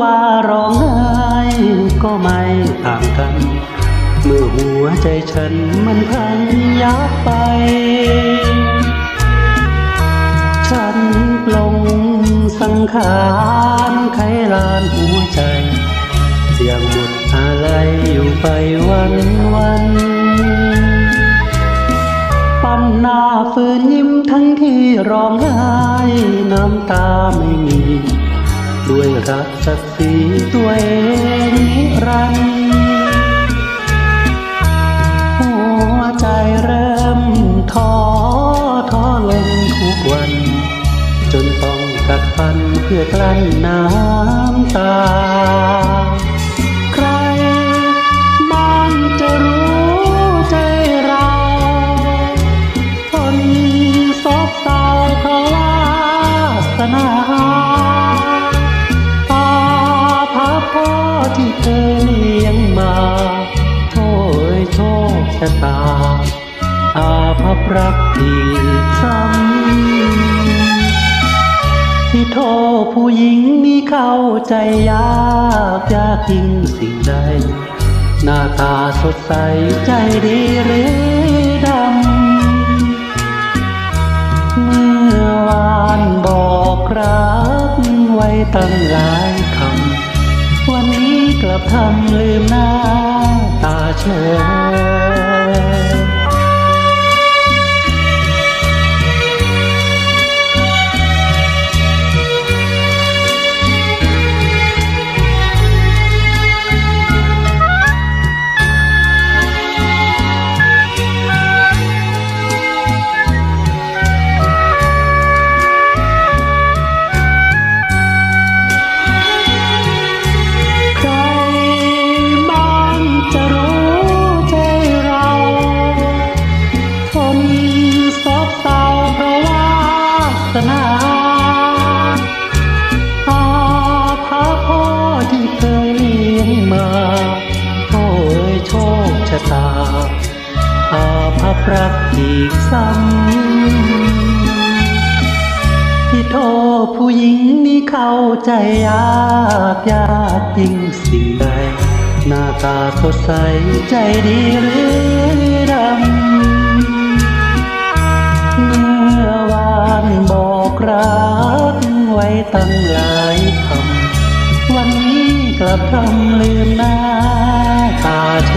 ว่าร้องไห้ก็ไม่ต่างกัน เมื่อหัวใจฉันมันพันยับไป ฉันปลงสังขารไขลานหัวใจ เสียงหมดอะไรอยู่ไปวันวันปั้มหน้าฝืนยิ้มทั้งที่ร้องไห้น้ำตาไม่มี ด้วยรักศักดิ์ศรีตัวเองนิรันดร์หัวใจเริ่มท้อท้อลงทุกวัน จนต้องกัดฟันเพื่อกลั้นน้ำตา ใครบ้างจะรู้ใจเราคนซบเศร้าเพราะวาสนา อเลี้ยงมาโทษโชคชะตา อาภัพรักอีกซ้ำที่โทษผู้หญิงนี่เข้าใจยากยากยิ่งสิ่งใด หน้าตาสดใสใจดีหรือดำ เมื่อวานบอกรักไว้ตั้งหลาย กับทำลืมหน้าตาเฉย สนาอาภาพ่อที่เคยเลี้ยงมาโอ้ยโชคชะตาอาภัพรักอีกซ้ำที่โทผู้หญิงนี่เข้าใจยากยากยิ่งสิ่งใดหน้าตาสดใสใจดีหรือ ไว้ตั้งหลายคำวันนี้กลับทำลืมหน้าตาเ